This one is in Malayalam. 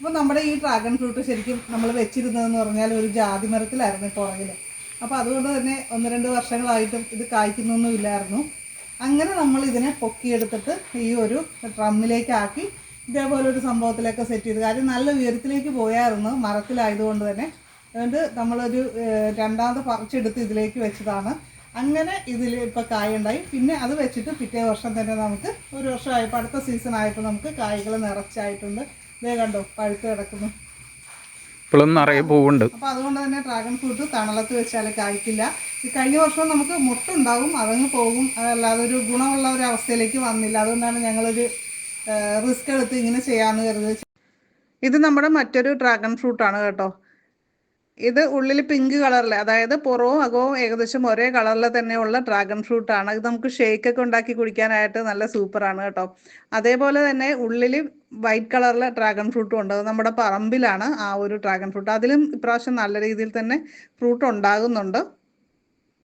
അപ്പോൾ നമ്മുടെ ഈ ഡ്രാഗൺ ഫ്രൂട്ട് ശരിക്കും നമ്മൾ വെച്ചിരുന്നതെന്ന് പറഞ്ഞാൽ ഒരു ജാതി മരത്തിലായിരുന്നു പുറകിൽ അപ്പോൾ അതുകൊണ്ട് തന്നെ ഒന്ന് രണ്ട് വർഷങ്ങളായിട്ടും ഇത് കായ്ക്കുന്നൊന്നും ഇല്ലായിരുന്നു. അങ്ങനെ നമ്മൾ ഇതിനെ പൊക്കിയെടുത്തിട്ട് ഈ ഒരു ഡ്രമ്മിലേക്കാക്കി ഇതേപോലെ ഒരു സംഭവത്തിലൊക്കെ സെറ്റ് ചെയ്തു. കാര്യം നല്ല ഉയരത്തിലേക്ക് പോയായിരുന്നു മരത്തിലായതുകൊണ്ട് തന്നെ. അതുകൊണ്ട് നമ്മളൊരു രണ്ടാമത് പറിച്ചെടുത്ത് ഇതിലേക്ക് വെച്ചതാണ്. അങ്ങനെ ഇതിൽ ഇപ്പോൾ കായുണ്ടായി. പിന്നെ അത് വെച്ചിട്ട് പിറ്റേ വർഷം തന്നെ നമുക്ക് ഒരു വർഷമായപ്പോൾ അടുത്ത സീസൺ ആയപ്പോൾ നമുക്ക് കായ്കൾ നിറച്ചായിട്ടുണ്ട്. ഇതേ കണ്ടോ പഴുത്ത് കിടക്കുന്നു. ഇപ്പോഴും നിറയെ പൂവുണ്ട്. അപ്പോൾ അതുകൊണ്ട് തന്നെ ഡ്രാഗൺ ഫ്രൂട്ട് തണലത്ത് വെച്ചാൽ കായ്ക്കില്ല. ഈ കഴിഞ്ഞ വർഷം നമുക്ക് മുട്ടുണ്ടാവും അതങ്ങ് പോകും. അതല്ലാതെ ഒരു ഗുണമുള്ള ഒരു അവസ്ഥയിലേക്ക് വന്നില്ല. അതുകൊണ്ടാണ് ഞങ്ങളൊരു റിസ്ക് എടുത്ത് ഇങ്ങനെ ചെയ്യാന്ന് കരുതി ഇത് നമ്മുടെ മറ്റൊരു ഡ്രാഗൺ ഫ്രൂട്ടാണ് കേട്ടോ. ഇത് ഉള്ളിൽ പിങ്ക് കളറിൽ അതായത് പുറവും അകവും ഏകദേശം ഒരേ കളറിൽ തന്നെയുള്ള ഡ്രാഗൺ ഫ്രൂട്ട് ആണ്. ഇത് നമുക്ക് ഷേക്ക് ഒക്കെ ഉണ്ടാക്കി കുടിക്കാനായിട്ട് നല്ല സൂപ്പറാണ് കേട്ടോ. അതേപോലെ തന്നെ ഉള്ളിൽ വൈറ്റ് കളറിലെ ഡ്രാഗൺ ഫ്രൂട്ടും ഉണ്ട്. അത് നമ്മുടെ പറമ്പിലാണ് ആ ഒരു ഡ്രാഗൺ ഫ്രൂട്ട് അതിലും ഇപ്രാവശ്യം നല്ല രീതിയിൽ തന്നെ ഫ്രൂട്ട് ഉണ്ടാകുന്നുണ്ട്.